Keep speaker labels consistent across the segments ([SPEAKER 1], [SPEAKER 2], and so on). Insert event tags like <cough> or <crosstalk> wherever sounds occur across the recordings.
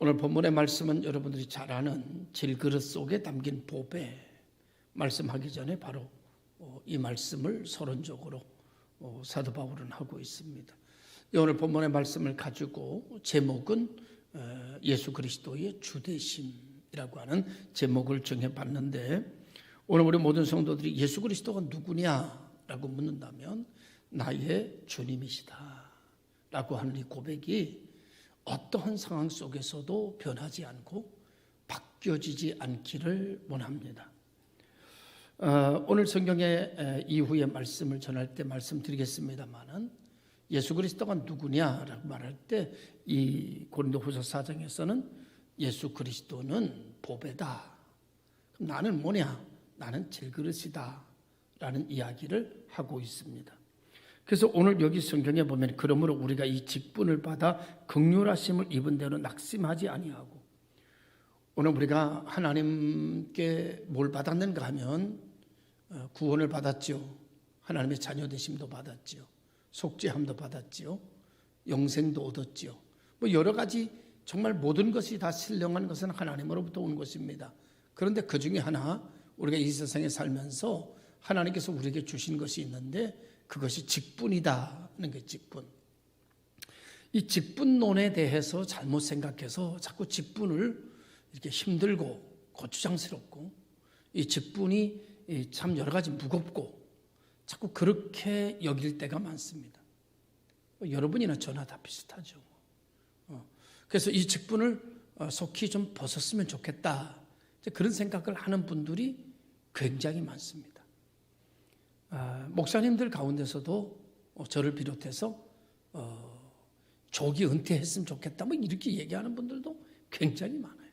[SPEAKER 1] 오늘 본문의 말씀은 여러분들이 잘 아는 질그릇 속에 담긴 보배 말씀하기 전에 바로 어, 이 말씀을 서론적으로 어, 사도 바울은 하고 있습니다. 오늘 본문의 말씀을 가지고 제목은 어, 예수 그리스도의 주대심이라고 하는 제목을 정해봤는데 오늘 우리 모든 성도들이 예수 그리스도가 누구냐라고 묻는다면 나의 주님이시다. 라고 하는 이 고백이 어떠한 상황 속에서도 변하지 않고 바뀌어지지 않기를 원합니다. 어, 오늘 성경의 이후의 말씀을 전할 때 말씀드리겠습니다만은 예수 그리스도가 누구냐라고 말할 때 이 고린도후서 4장에서는 예수 그리스도는 보배다. 나는 뭐냐? 나는 질그릇이다. 라는 이야기를 하고 있습니다. 그래서 오늘 여기 성경에 보면 그러므로 우리가 이 직분을 받아 극률하심을 입은 대로 낙심하지 아니하고 오늘 우리가 하나님께 뭘 받았는가 하면 어, 구원을 받았지요. 하나님의 자녀 되심도 받았지요. 속죄함도 받았지요. 영생도 얻었지요. 뭐 여러 가지 정말 모든 것이 다 신령한 것은 하나님으로부터 온 것입니다. 그런데 그 중에 하나 우리가 이 세상에 살면서 하나님께서 우리에게 주신 것이 있는데 그것이 직분이다는 게 직분. 이 직분론에 대해서 잘못 생각해서 자꾸 직분을 이렇게 힘들고 고추장스럽고 이 직분이 참 여러 가지 무겁고 자꾸 그렇게 여길 때가 많습니다. 여러분이나 저나 다 비슷하죠. 어, 그래서 이 직분을 어, 속히 좀 벗었으면 좋겠다. 그런 생각을 하는 분들이 굉장히 많습니다. 아, 목사님들 가운데서도 어, 저를 비롯해서 어, 조기 은퇴했으면 좋겠다 뭐 이렇게 얘기하는 분들도 굉장히 많아요.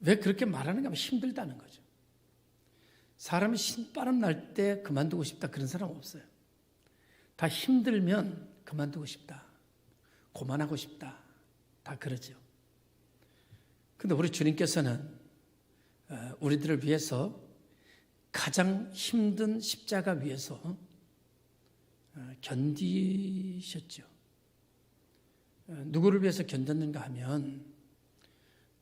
[SPEAKER 1] 왜 그렇게 말하는가 하면 힘들다는 거죠. 사람이 신바람 날 때 그만두고 싶다 그런 사람 없어요. 다 힘들면 그만두고 싶다. 고만하고 싶다. 다 그러죠. 근데 우리 주님께서는 어, 우리들을 위해서 가장 힘든 십자가 위에서 어, 견디셨죠. 어, 누구를 위해서 견뎠는가 하면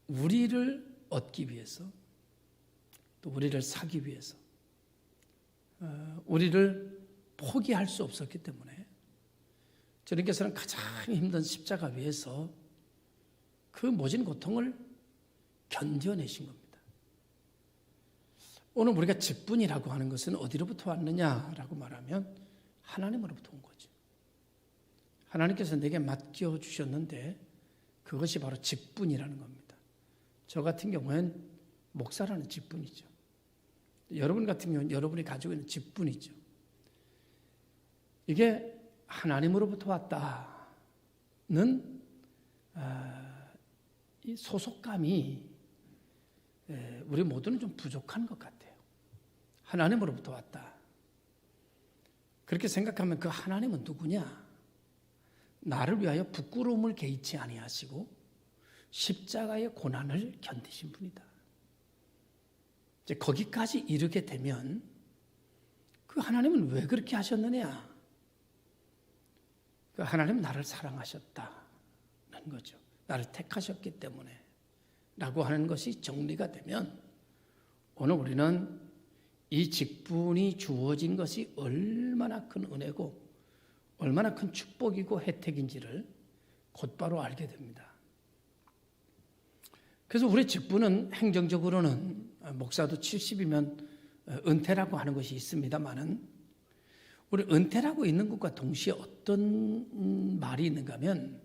[SPEAKER 1] 우리를 얻기 위해서 또 우리를 사기 위해서 어, 우리를 포기할 수 없었기 때문에 주님께서는 가장 힘든 십자가 위에서 그 모진 고통을 견뎌내신 겁니다. 오늘 우리가 직분이라고 하는 것은 어디로부터 왔느냐라고 말하면 하나님으로부터 온 거죠. 하나님께서 내게 맡겨 주셨는데 그것이 바로 직분이라는 겁니다. 저 같은 경우엔 목사라는 직분이죠. 여러분 같은 경우는 여러분이 가지고 있는 직분이죠. 이게 하나님으로부터 왔다는 아, 이 소속감이 우리 모두는 좀 부족한 것 같아요. 하나님으로부터 왔다. 그렇게 생각하면 그 하나님은 누구냐? 나를 위하여 부끄러움을 개의치 아니하시고 십자가의 고난을 견디신 분이다. 이제 거기까지 이르게 되면 그 하나님은 왜 그렇게 하셨느냐? 그 하나님은 나를 사랑하셨다는 거죠. 나를 택하셨기 때문에. 라고 하는 것이 정리가 되면 오늘 우리는 이 직분이 주어진 것이 얼마나 큰 은혜고 얼마나 큰 축복이고 혜택인지를 곧바로 알게 됩니다. 그래서 우리 직분은 행정적으로는 목사도 70이면 은퇴라고 하는 것이 있습니다만은 우리 은퇴라고 있는 것과 동시에 어떤 말이 있는가 하면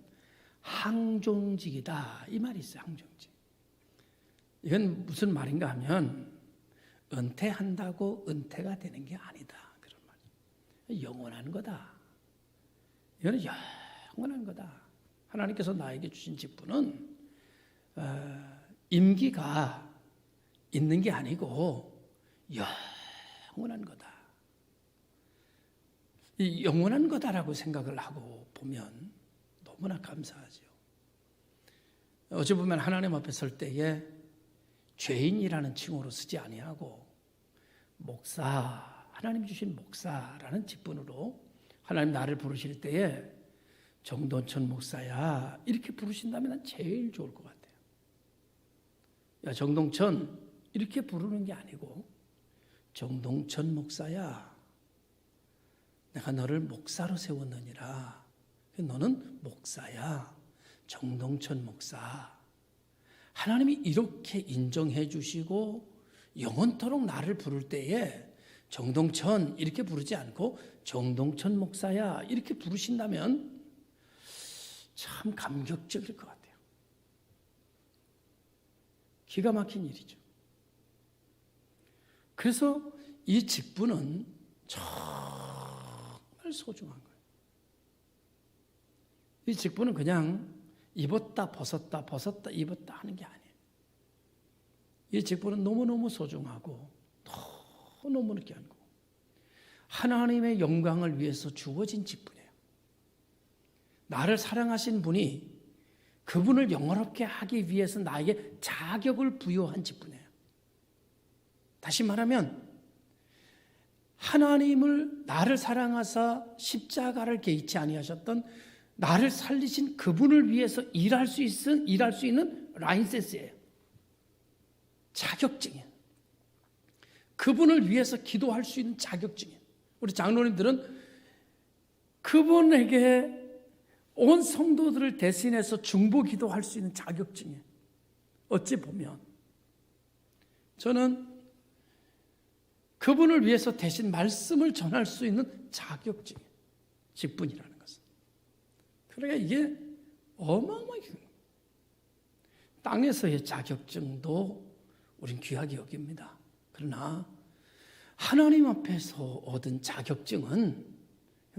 [SPEAKER 1] 항종직이다 이 말이 있어요. 항종직. 이건 무슨 말인가 하면 은퇴한다고 은퇴가 되는 게 아니다. 그런 말. 영원한 거다. 이거는 영원한 거다. 하나님께서 나에게 주신 직분은 어, 임기가 있는 게 아니고 영원한 거다. 이 영원한 거다라고 생각을 하고 보면 너무나 감사하죠. 어찌 보면 하나님 앞에 설 때에 죄인이라는 칭호로 쓰지 아니하고 목사 하나님 주신 목사라는 직분으로 하나님 나를 부르실 때에 정돈천 목사야 이렇게 부르신다면 난 제일 좋을 것 같아요. 야 정동천 이렇게 부르는 게 아니고 정동천 목사야 내가 너를 목사로 세웠느니라 너는 목사야 정동천 목사 하나님이 이렇게 인정해 주시고 영원토록 나를 부를 때에 정동천 이렇게 부르지 않고 정동천 목사야 이렇게 부르신다면 참 감격적일 것 같아요. 기가 막힌 일이죠. 그래서 이 직분은 정말 소중한 거예요. 이 직분은 그냥 입었다 벗었다 벗었다 입었다 하는 게 아니에요. 이 직분은 너무너무 소중하고 너무너무 귀한 거. 하나님의 영광을 위해서 주어진 직분이에요. 나를 사랑하신 분이 그분을 영원롭게 하기 위해서 나에게 자격을 부여한 직분이에요. 다시 말하면 하나님을 나를 사랑하사 십자가를 개의치 아니하셨던 나를 살리신 그분을 위해서 일할 수 있은 일할 수 있는 라인센스예요. 자격증이에요. 그분을 위해서 기도할 수 있는 자격증이에요. 우리 장로님들은 그분에게 온 성도들을 대신해서 중보 기도할 수 있는 자격증이에요. 어찌 보면 저는 그분을 위해서 대신 말씀을 전할 수 있는 자격증이에요. 직분이라는 것은. 그러니까 이게 어마어마하게 땅에서의 자격증도 우린 귀하게 여깁니다. 그러나 하나님 앞에서 얻은 자격증은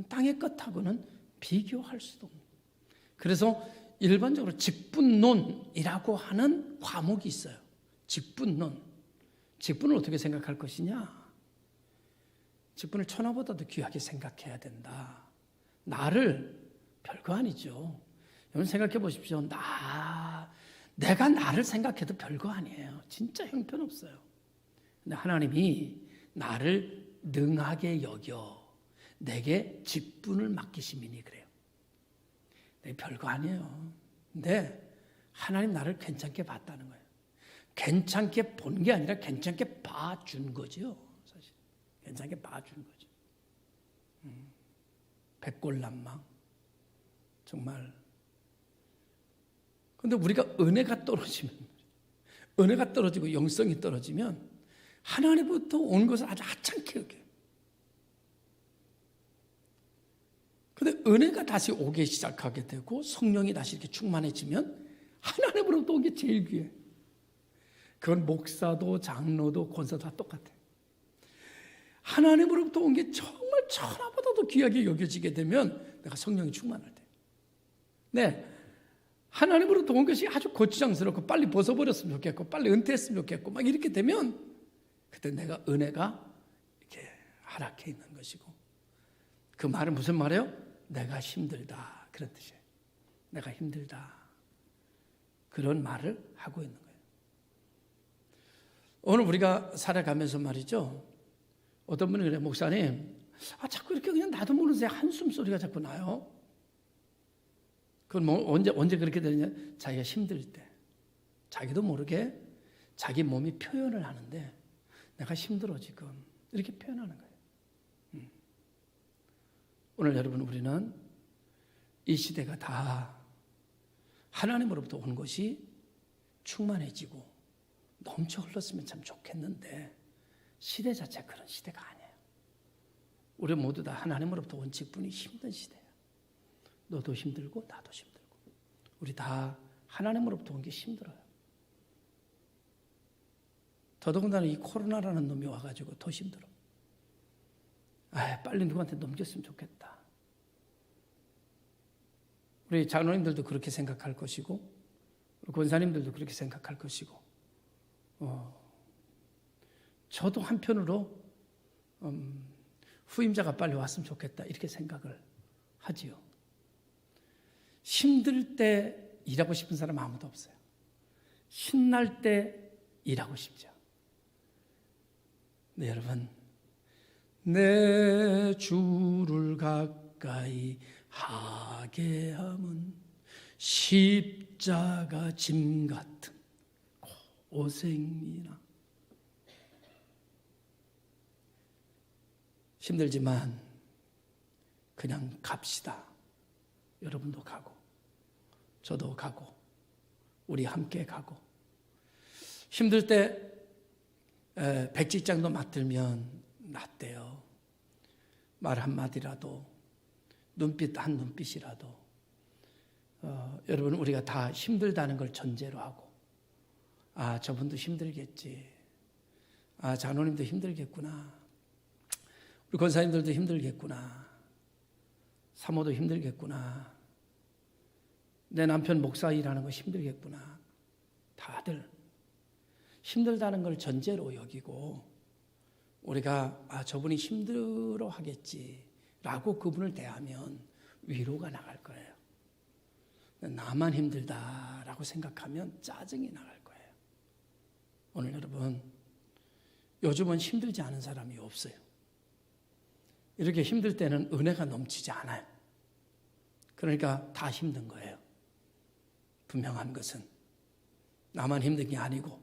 [SPEAKER 1] 땅의 것하고는 비교할 수도 없는. 그래서 일반적으로 직분론이라고 하는 과목이 있어요. 직분론. 직분을 어떻게 생각할 것이냐? 직분을 천하보다도 귀하게 생각해야 된다. 나를 별거 아니죠. 여러분 생각해 보십시오. 나, 내가 나를 생각해도 별거 아니에요. 진짜 형편없어요. 근데 하나님이 나를 능하게 여겨 내게 직분을 맡기심이니 그래요. 내 별거 아니에요. 근데 하나님 나를 괜찮게 봤다는 거예요. 괜찮게 본 게 아니라 괜찮게 봐준 거죠. 사실 괜찮게 봐준 거죠. 음. 백골난망 정말. 근데 우리가 은혜가 떨어지면 은혜가 떨어지고 영성이 떨어지면 하나님부터 온 것을 아주 하찮게 여겨요. 근데 은혜가 다시 오기 시작하게 되고 성령이 다시 이렇게 충만해지면 하나님으로부터 온 게 제일 귀해. 그건 목사도 장로도 권사도 다 똑같아. 하나님으로부터 온 게 정말 천하보다도 귀하게 여겨지게 되면 내가 성령이 충만할 때. 네. 하나님으로부터 온 것이 아주 고추장스럽고 빨리 벗어버렸으면 좋겠고 빨리 은퇴했으면 좋겠고 막 이렇게 되면 그때 내가 은혜가 이렇게 하락해 있는 것이고 그 말은 무슨 말이에요? 내가 힘들다 그런 뜻이에요. 내가 힘들다 그런 말을 하고 있는 거예요. 오늘 우리가 살아가면서 말이죠. 어떤 분이 그래 목사님, 아 자꾸 이렇게 그냥 나도 모르는 새 한숨 소리가 자꾸 나요. 그건 뭐 언제 언제 그렇게 되느냐? 자기가 힘들 때, 자기도 모르게 자기 몸이 표현을 하는데 내가 힘들어 지금 이렇게 표현하는 거예요. 음. 오늘 여러분 우리는 이 시대가 다 하나님으로부터 온 것이 충만해지고 넘쳐 흘렀으면 참 좋겠는데 시대 자체 그런 시대가 아니에요. 우리 모두 다 하나님으로부터 온 직분이 힘든 시대예요. 너도 힘들고 나도 힘들고 우리 다 하나님으로부터 온 게 힘들어요. 더더군다나 이 코로나라는 놈이 와가지고 더 힘들어. 아, 빨리 누구한테 넘겼으면 좋겠다. 우리 장로님들도 그렇게 생각할 것이고, 권사님들도 그렇게 생각할 것이고, 어, 저도 한편으로 음, 후임자가 빨리 왔으면 좋겠다 이렇게 생각을 하지요. 힘들 때 일하고 싶은 사람 아무도 없어요. 신날 때 일하고 싶죠. 네, 여러분. 내 주를 가까이 하게 함은 십자가 짐 같은 고생이나 힘들지만 그냥 갑시다. 여러분도 가고 저도 가고 우리 함께 가고. 힘들 때 에, 백직장도 맡들면 낫대요. 말 한마디라도 눈빛 한 눈빛이라도. 어, 여러분 우리가 다 힘들다는 걸 전제로 하고. 아 저분도 힘들겠지. 아 장로님도 힘들겠구나. 우리 권사님들도 힘들겠구나. 사모도 힘들겠구나 내 남편 목사 일하는 거 힘들겠구나 다들 힘들다는 걸 전제로 여기고 우리가 아 저분이 힘들어 하겠지라고 그분을 대하면 위로가 나갈 거예요. 나만 힘들다라고 생각하면 짜증이 나갈 거예요. 오늘 여러분 요즘은 힘들지 않은 사람이 없어요. 이렇게 힘들 때는 은혜가 넘치지 않아요. 그러니까 다 힘든 거예요. 분명한 것은 나만 힘든 게 아니고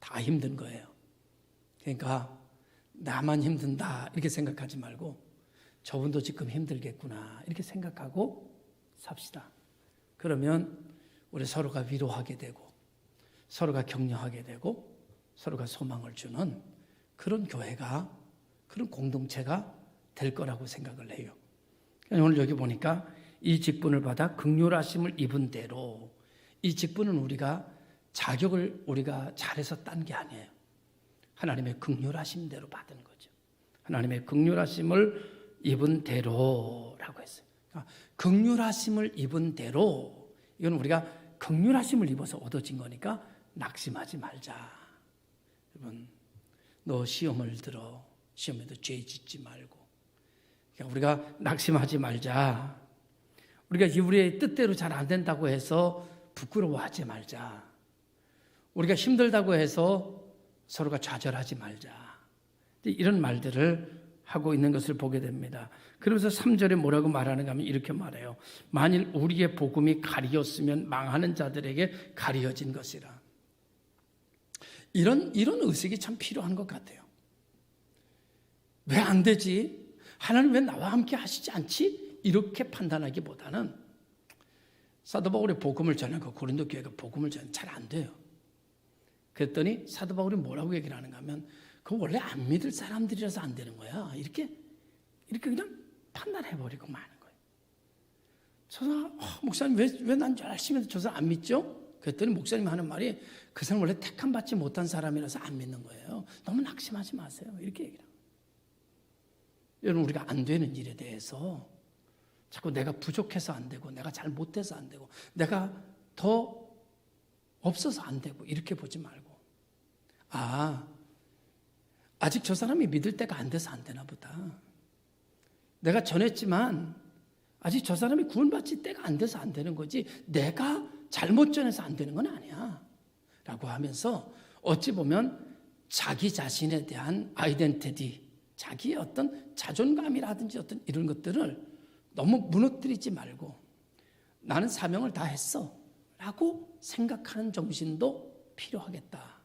[SPEAKER 1] 다 힘든 거예요. 그러니까 나만 힘든다 이렇게 생각하지 말고 저분도 지금 힘들겠구나 이렇게 생각하고 삽시다. 그러면 우리 서로가 위로하게 되고 서로가 격려하게 되고 서로가 소망을 주는 그런 교회가 그런 공동체가 될 거라고 생각을 해요. 오늘 여기 보니까 이 직분을 받아 극률하심을 입은 대로 이 직분은 우리가 자격을 우리가 잘해서 딴 게 아니에요. 하나님의 극률하심 대로 받은 거죠. 하나님의 극률하심을 입은 대로라고 했어요. 그러니까 극률하심을 입은 대로 이건 우리가 극률하심을 입어서 얻어진 거니까 낙심하지 말자. 여러분, 너 시험을 들어 시험에도 죄 짓지 말고 그러니까 우리가 낙심하지 말자. 우리가 우리의 뜻대로 잘 안 된다고 해서 부끄러워하지 말자. 우리가 힘들다고 해서 서로가 좌절하지 말자. 이런 말들을 하고 있는 것을 보게 됩니다. 그러면서 3절에 뭐라고 말하는가 하면 이렇게 말해요. 만일 우리의 복음이 가리었으면 망하는 자들에게 가리어진 것이라. 이런, 이런 의식이 참 필요한 것 같아요. 왜 안 되지? 하나님 왜 나와 함께 하시지 않지? 이렇게 판단하기보다는 사도 바울의 복음을 전하고 고린도 교회가 복음을 전하면 잘안 돼요. 그랬더니 사도 바울이 뭐라고 얘기를 하는가 하면 그 원래 안 믿을 사람들이라서 안 되는 거야. 이렇게 이렇게 그냥 판단해 버리고 마는 거예요. 저 사람 어, 목사님 왜왜 난 열심히 해서 저 사람 안 믿죠? 그랬더니 목사님 하는 말이 그 사람 원래 택함 받지 못한 사람이라서 안 믿는 거예요. 너무 낙심하지 마세요. 이렇게 얘기를. 여러분 우리가 안 되는 일에 대해서 자꾸 내가 부족해서 안 되고 내가 잘 못해서 안 되고 내가 더 없어서 안 되고 이렇게 보지 말고 아 아직 저 사람이 믿을 때가 안 돼서 안 되나 보다. 내가 전했지만 아직 저 사람이 구원받을 때가 안 돼서 안 되는 거지 내가 잘못 전해서 안 되는 건 아니야. 라고 하면서 어찌 보면 자기 자신에 대한 아이덴티티, 자기의 어떤 자존감이라든지 어떤 이런 것들을 너무 무너뜨리지 말고 나는 사명을 다 했어. 라고 생각하는 정신도 필요하겠다.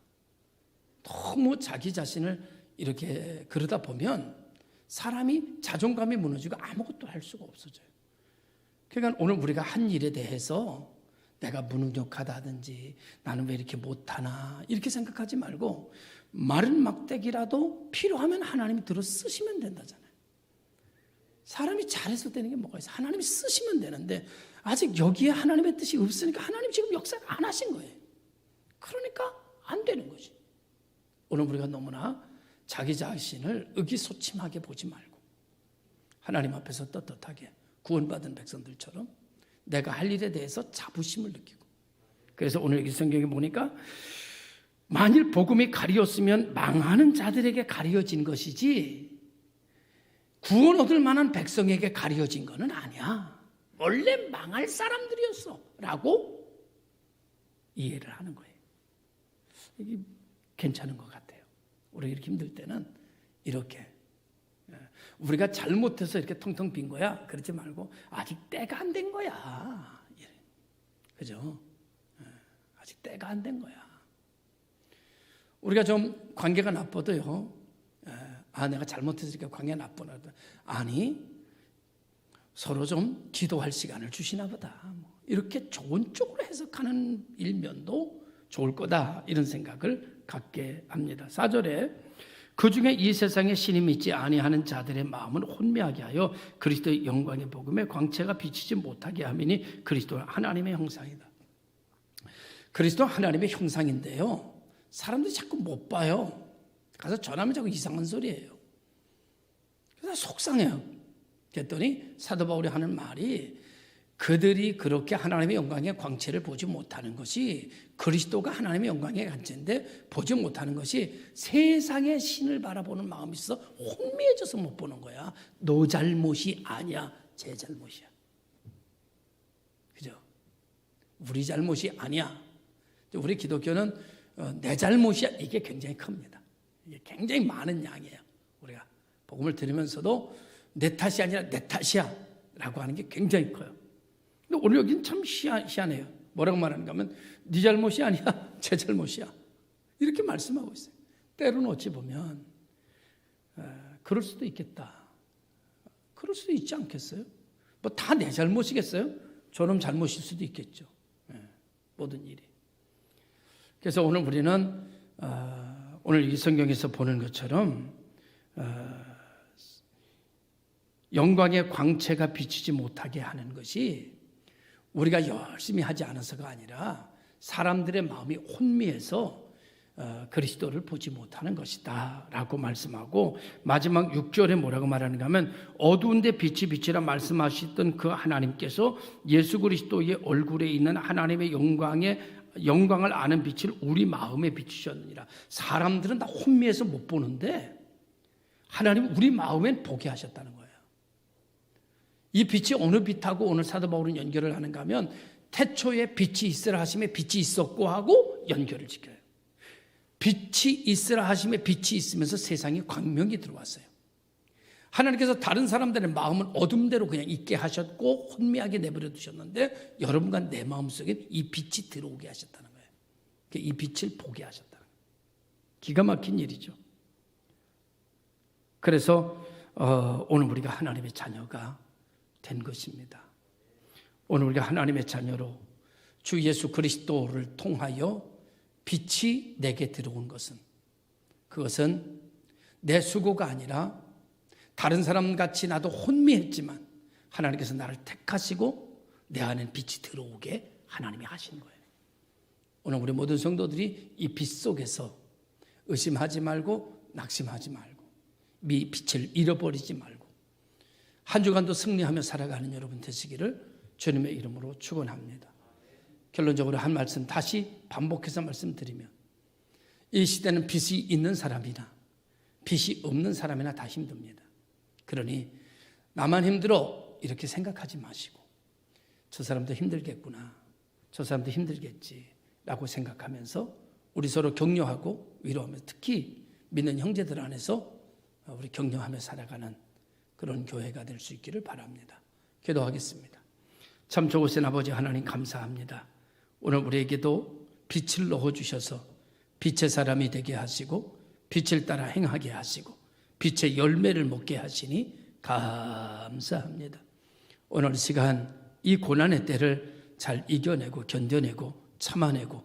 [SPEAKER 1] 너무 자기 자신을 이렇게 그러다 보면 사람이 자존감이 무너지고 아무것도 할 수가 없어져요. 그러니까 오늘 우리가 한 일에 대해서 내가 무능력하다든지 나는 왜 이렇게 못하나 이렇게 생각하지 말고 마른 막대기라도 필요하면 하나님이 들어 쓰시면 된다잖아요. 사람이 잘해서 되는 게 뭐가 있어? 하나님이 쓰시면 되는데 아직 여기에 하나님의 뜻이 없으니까 하나님 지금 역사 안 하신 거예요. 그러니까 안 되는 거지. 오늘 우리가 너무나 자기 자신을 의기소침하게 보지 말고 하나님 앞에서 떳떳하게 구원받은 백성들처럼 내가 할 일에 대해서 자부심을 느끼고 그래서 오늘 이 성경에 보니까 만일 복음이 가리었으면 망하는 자들에게 가려진 것이지 구원 얻을 만한 백성에게 가려진 것은 아니야. 원래 망할 사람들이었어. 라고 이해를 하는 거예요. 이게 괜찮은 것 같아요. 우리 이렇게 힘들 때는 이렇게. 예. 우리가 잘못해서 이렇게 텅텅 빈 거야. 그러지 말고 아직 때가 안 된 거야. 예. 그죠? 예. 아직 때가 안 된 거야. 우리가 좀 관계가 나빠도요. 예. 아 내가 잘못했으니까 관계 나쁘나 아니 서로 좀 기도할 시간을 주시나 보다. 뭐 이렇게 좋은 쪽으로 해석하는 일면도 좋을 거다. 이런 생각을 갖게 합니다. 4절에 그 중에 이 세상에 신이 믿지 아니하는 자들의 마음은 혼미하게 하여 그리스도의 영광의 복음에 광채가 비치지 못하게 하미니 그리스도는 하나님의 형상이다. 그리스도 하나님의 형상인데요. 사람들이 자꾸 못 봐요. 가서 전하면 자꾸 이상한 소리예요. 그래서 속상해요. 그랬더니 사도 바울이 하는 말이 그들이 그렇게 하나님의 영광의 광채를 보지 못하는 것이 그리스도가 하나님의 영광의 광채인데 보지 못하는 것이 세상의 신을 바라보는 마음이 있어 혼미해져서 못 보는 거야. 너 잘못이 아니야. 제 잘못이야. 그죠? 우리 잘못이 아니야. 우리 기독교는 어, 내 잘못이야. 이게 굉장히 큽니다. 이게 굉장히 많은 양이에요. 우리가 복음을 들으면서도 내 탓이 아니라 내 탓이야. 라고 하는 게 굉장히 커요. 근데 오늘 여기는 참 희한, 희한해요. 뭐라고 말하는가 하면 네 잘못이 아니야. <laughs> 제 잘못이야. 이렇게 말씀하고 있어요. 때로는 어찌 보면 어, 그럴 수도 있겠다. 그럴 수도 있지 않겠어요? 뭐 다 내 잘못이겠어요? 저놈 잘못일 수도 있겠죠. 예, 모든 일이. 그래서 오늘 우리는 어, 오늘 이 성경에서 보는 것처럼 어, 영광의 광채가 비치지 못하게 하는 것이 우리가 열심히 하지 않아서가 아니라 사람들의 마음이 혼미해서 어, 그리스도를 보지 못하는 것이다 라고 말씀하고 마지막 6절에 뭐라고 말하는가 하면 어두운데 빛이 빛이라 말씀하셨던 그 하나님께서 예수 그리스도의 얼굴에 있는 하나님의 영광의 영광을 아는 빛을 우리 마음에 비추셨느니라 사람들은 다 혼미해서 못 보는데 하나님 우리 마음엔 보게 하셨다는 거예요 이 빛이 어느 빛하고 오늘 사도 바울은 연결을 하는가 하면 태초에 빛이 있으라 하심에 빛이 있었고 하고 연결을 지켜요. 빛이 있으라 하심에 빛이 있으면서 세상에 광명이 들어왔어요. 하나님께서 다른 사람들의 마음은 어둠대로 그냥 있게 하셨고 혼미하게 내버려 두셨는데 여러분과 내 마음속에 이 빛이 들어오게 하셨다는 거예요. 이 빛을 보게 하셨다는 거예요. 기가 막힌 일이죠. 그래서 어, 오늘 우리가 하나님의 자녀가 된 것입니다. 오늘 우리가 하나님의 자녀로 주 예수 그리스도를 통하여 빛이 내게 들어온 것은 그것은 내 수고가 아니라 다른 사람 같이 나도 혼미했지만 하나님께서 나를 택하시고 내 안에 빛이 들어오게 하나님이 하신 거예요. 오늘 우리 모든 성도들이 이 빛 속에서 의심하지 말고 낙심하지 말고 미 빛을 잃어버리지 말고 한 주간도 승리하며 살아가는 여러분 되시기를 주님의 이름으로 축원합니다. 결론적으로 한 말씀 다시 반복해서 말씀드리면 이 시대는 빛이 있는 사람이나 빛이 없는 사람이나 다 힘듭니다. 그러니 나만 힘들어 이렇게 생각하지 마시고 저 사람도 힘들겠구나. 저 사람도 힘들겠지 라고 생각하면서 우리 서로 격려하고 위로하며 특히 믿는 형제들 안에서 우리 격려하며 살아가는 그런 교회가 될 수 있기를 바랍니다. 기도하겠습니다. 참 좋으신 아버지 하나님 감사합니다. 오늘 우리에게도 빛을 넣어 주셔서 빛의 사람이 되게 하시고 빛을 따라 행하게 하시고 빛의 열매를 먹게 하시니 감사합니다. 오늘 시간 이 고난의 때를 잘 이겨내고 견뎌내고 참아내고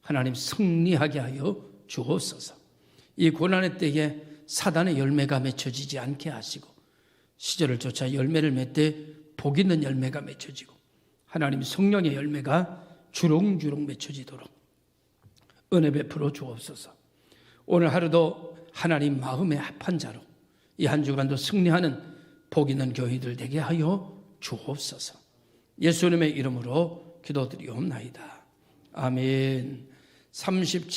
[SPEAKER 1] 하나님 승리하게 하여 주옵소서. 이 고난의 때에 사단의 열매가 맺혀지지 않게 하시고 시절을 쫓아 열매를 맺되 복 있는 열매가 맺혀지고 하나님 성령의 열매가 주렁주렁 맺혀지도록 은혜 베풀어 주옵소서. 오늘 하루도 하나님 마음의 합한 자로 이 한 주간도 승리하는 복 있는 교회들 되게 하여 주옵소서. 예수님의 이름으로 기도드리옵나이다. 아멘. 37